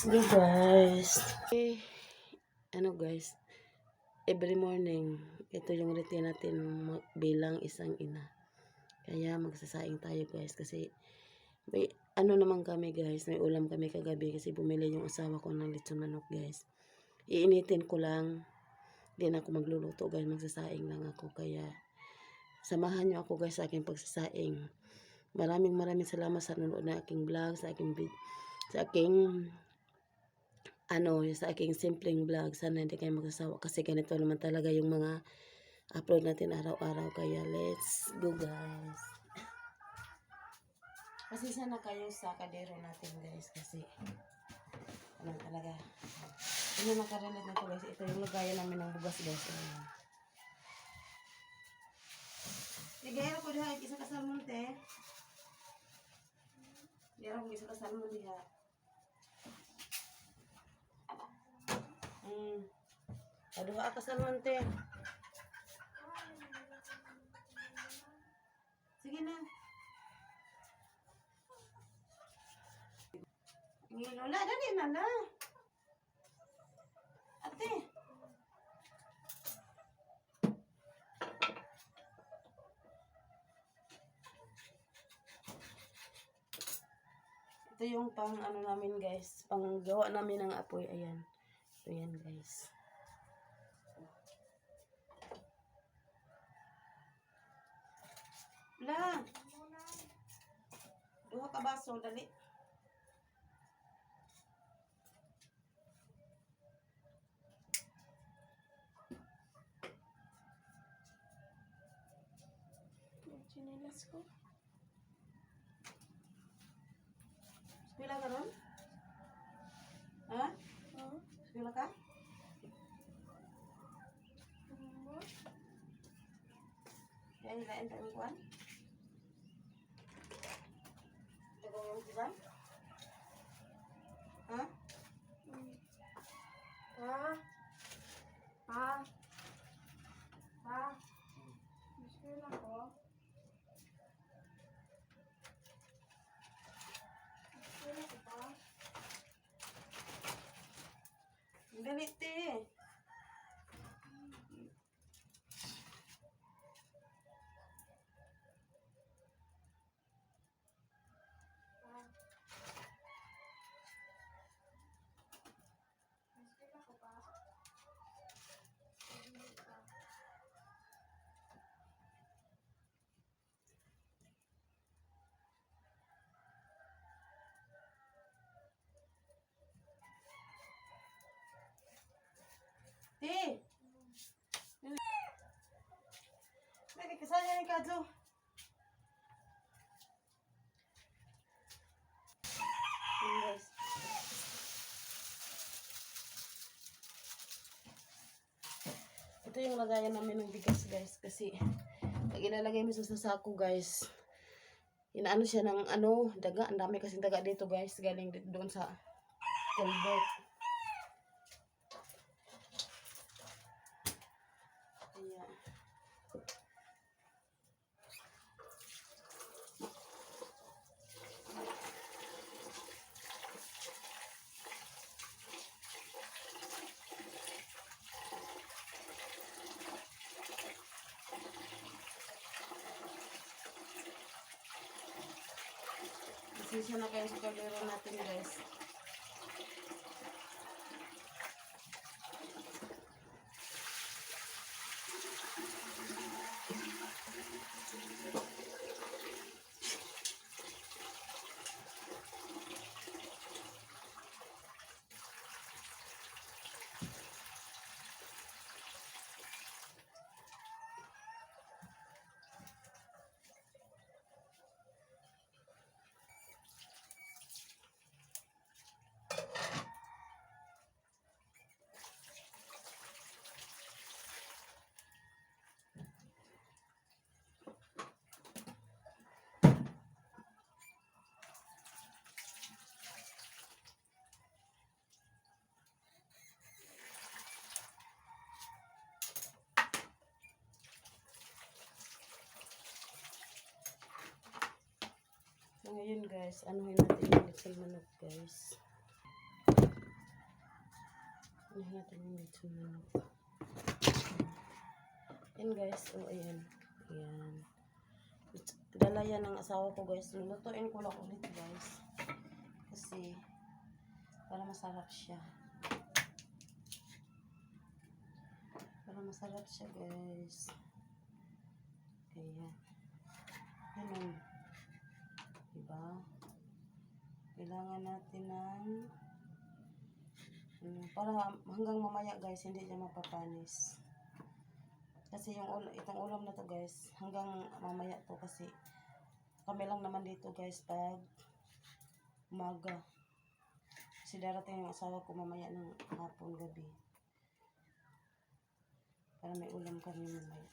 Go guys. Okay. Ano guys, every morning, ito yung routine natin bilang isang ina. Kaya magsasaing tayo guys kasi may ano naman kami guys, may ulam kami kagabi kasi bumili yung asawa ko ng lechon manok guys. Iinitin ko lang. Hindi na ako magluluto guys, magsasaing lang ako. Kaya samahan niyo ako guys sa aking pagsasaing. Maraming maraming salamat sa nanonood ng aking vlog, sa aking vid- sa aking ano, sa aking simpleng vlog. Sana hindi kayo magsasawa kasi ganito naman talaga yung mga upload natin araw-araw. Kaya let's go guys. Kasi sana kayo sa kadero natin guys kasi ano talaga. Ano nakarelate na to guys. Ito yung lagayan namin ng bugas guys. Ayan. Ligayero ko diha isa ka salmon te. Ligayero ko isa ka salmon diha. Hmm. Aduha ka salmon te. Sige na. Ngilola, dali na na. Ate. Ito yung pang ano namin guys, pang gawa namin ng apoy. Ayan. Ito yan guys. La. Duha ka baso, dali. Chinelas ko. Pila ka ron? Ha? Oo. Pila ka? Ano? Yan, lain tayo kuan. Ito yung tiban? Ha? Pa? Pa? Pa? Gusto na ko. Gusto na ko pa. Dali, te. Te. Lagi kasanya ni Kadlo. Guys. Ito yung lagayan namin ng bigas guys kasi pag ilalagay mo sa sasako guys inaano siya ng ano daga ang dami kasing daga dito guys galing doon sa culvert Kaya, Pasensya na kayo sa kalero natin guys. Ngayon guys, anuhin natin yung little manok guys. Kunin natin yung lechon manok. Yan guys, o oh, ayan. Ayan. Dala yan ng asawa ko guys. Lulutuin ko lang ulit guys. Kasi, para masarap siya. Para masarap siya guys. Ayan. Ganun. Diba? Kailangan natin ng ano, para hanggang mamaya guys, hindi siya mapapanis. Kasi yung ulam, itong ulam na to guys, hanggang mamaya to kasi kami lang naman dito guys pag umaga. Kasi darating yung asawa ko mamaya ng hapon gabi. Para may ulam kami mamaya.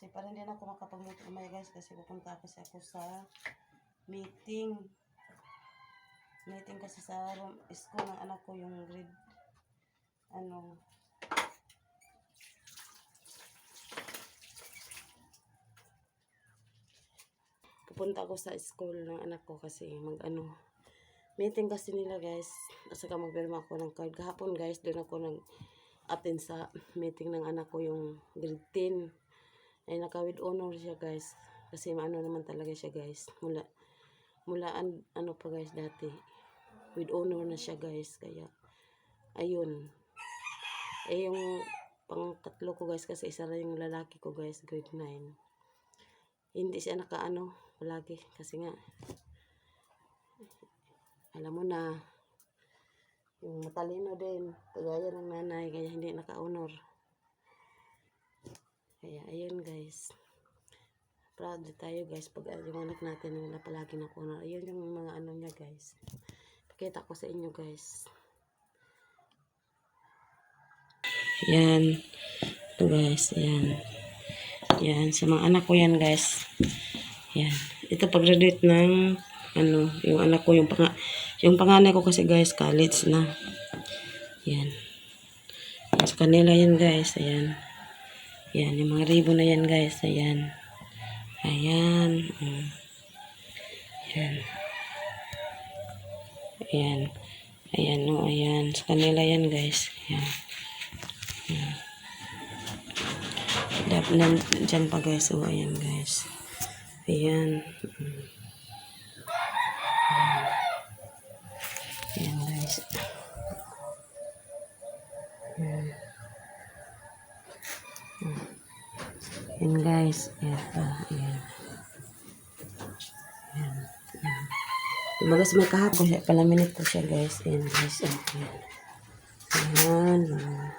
Kasi parang hindi na ako makapagluto mamaya guys kasi pupunta kasi ako sa meeting. Meeting kasi sa room, school ng anak ko yung grade ano pupunta ako sa school ng anak ko kasi mag ano meeting kasi nila guys. At saka magpirma ako ng card. Kahapon guys doon ako nag attend sa meeting ng anak ko yung grade 10 ay naka with honor siya guys. Kasi maano naman talaga siya guys. Mula mula an, ano pa guys dati. With honor na siya guys. Kaya ayun. Eh yung pang tatlo ko guys kasi isa lang yung lalaki ko guys grade 9 hindi siya nakaano palagi kasi nga alam mo na yung matalino din kagaya ng nanay kaya hindi naka-honor kaya ayun guys. Proud tayo guys pag uh, yung anak natin na palagi na honor ayun yung mga ano niya guys. Pakita ko sa inyo guys. Yan ito guys yan yan sa mga anak ko yan guys. Yan ito pag-graduate ng ano yung anak ko yung pang yung panganay ko kasi guys college na. Yan sa kanila yan guys ayan yan yung mga ribbon na yan guys ayan ayan mm. yan ayan ayan no ayan sa kanila yan guys ayan Dap nan dyan pa guys. So, ayan guys. Ayan. Mm. Ayan guys. Ayan. Mm. Ayan guys. Ayan pa. Ayan. Ayan. Ayan. Diba guys, may kahapon siya. Palaminit ko siya guys. Ayan guys. Ayan. Ayan. Ayan.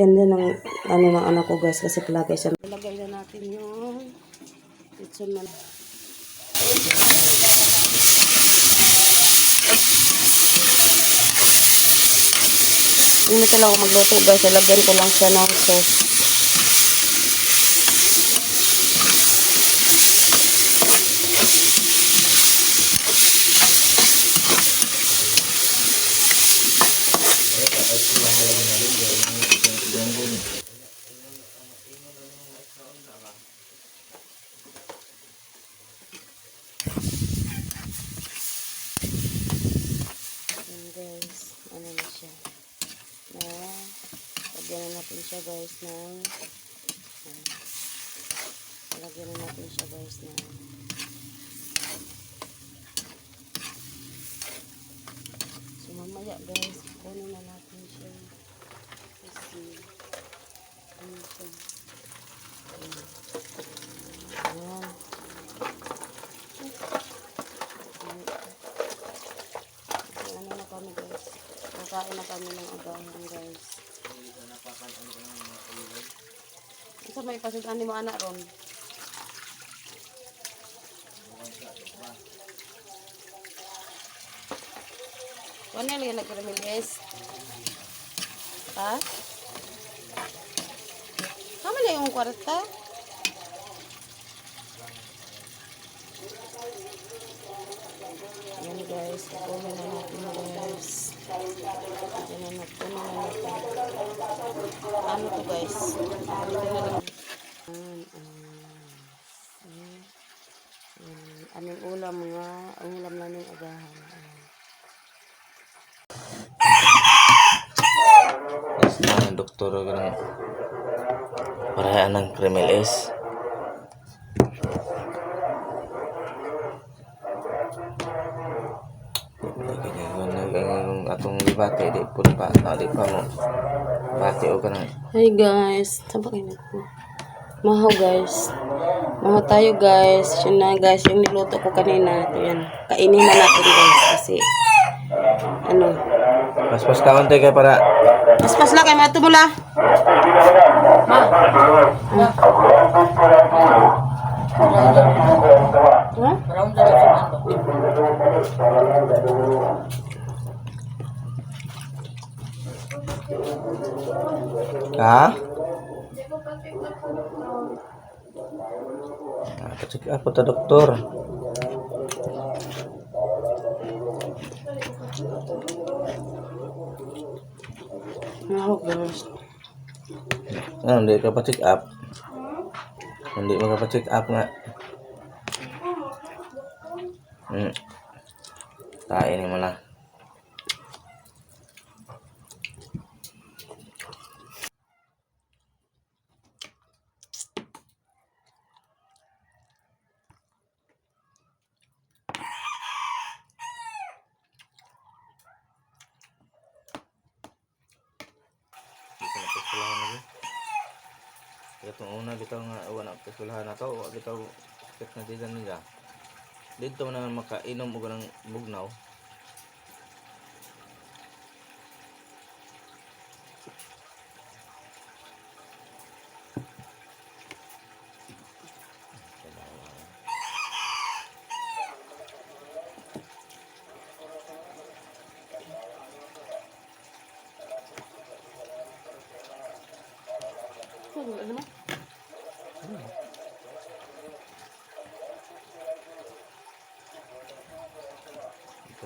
Yan din ang ano ng anak ko guys kasi palagi siya. Ilagay na natin yung litson man. Hindi lang ako magluto guys. Ilagyan ko lang siya ng sauce. Ayan guys. Ano na siya. Na lagyan na natin siya guys ng lagyan na natin siya guys ng so mamaya guys kunin na natin siya kasi ano siya ayan ano na kami guys. Kakain na kami ng agahan guys. Isa may pasitan ni mo anak ron. Yung lagi nagkaramil guys? Ha? Kama na yung kwarta? Yan guys, kukunin na natin guys. Na natin na natin. Ano to guys? Dito na lang. Ah. Aming ulam, mga ang ulam namin agahan. Yes, mga doktor ng paraan ng criminal S. Ang atong libate di pud pa na di pa mo bati o kanang Hi guys, saan ba kayo nagpo? Mahaw guys. Mahaw tayo guys. Yun na guys, yung niluto ko kanina. Ito yan. Kainin na natin guys kasi ano. paspas ka onte kay para Paspas lang kay mato mula. Ha? ha? Hindi ko pa check na po doktor. Ah, check up ta doktor. Mahaw guys. Ano, hindi ka pa check up. Hindi mo ka pa check up nga. Hmm. Kainin mo lang. Dito na pagkulahan lagi. Itong una bitaw nga uwan na pagkulahan bitaw sakit na dito nila. Dito man naman makainom og ng bugnaw.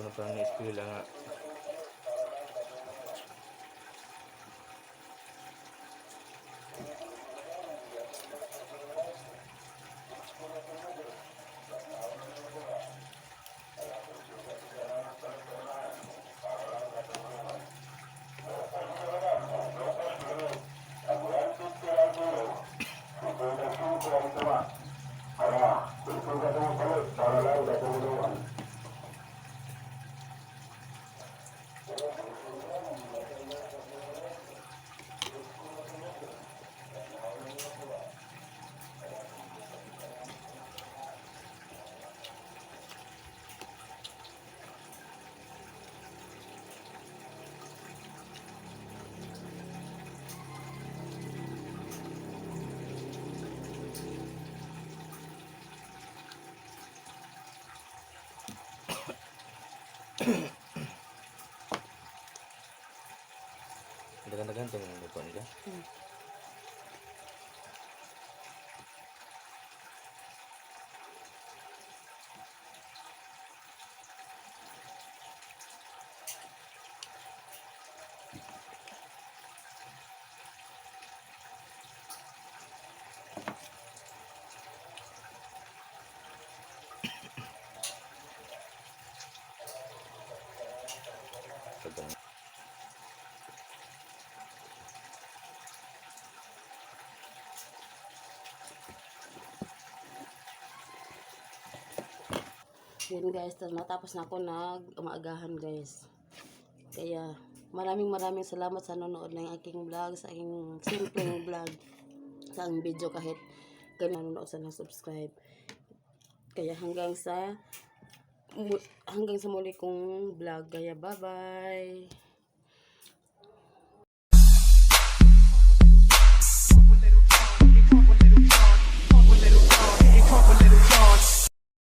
Ito na parang na-eskwela nga. Dagan-dagan to ng luto nila. Pagka- Yan guys, tas matapos na ako nag umaagahan guys. Kaya maraming maraming salamat sa nanonood ng aking vlog, sa aking simpleng vlog, sa aking video kahit ganyan nanonood sa subscribe. Kaya hanggang sa hanggang sa muli kong vlog. Kaya bye-bye.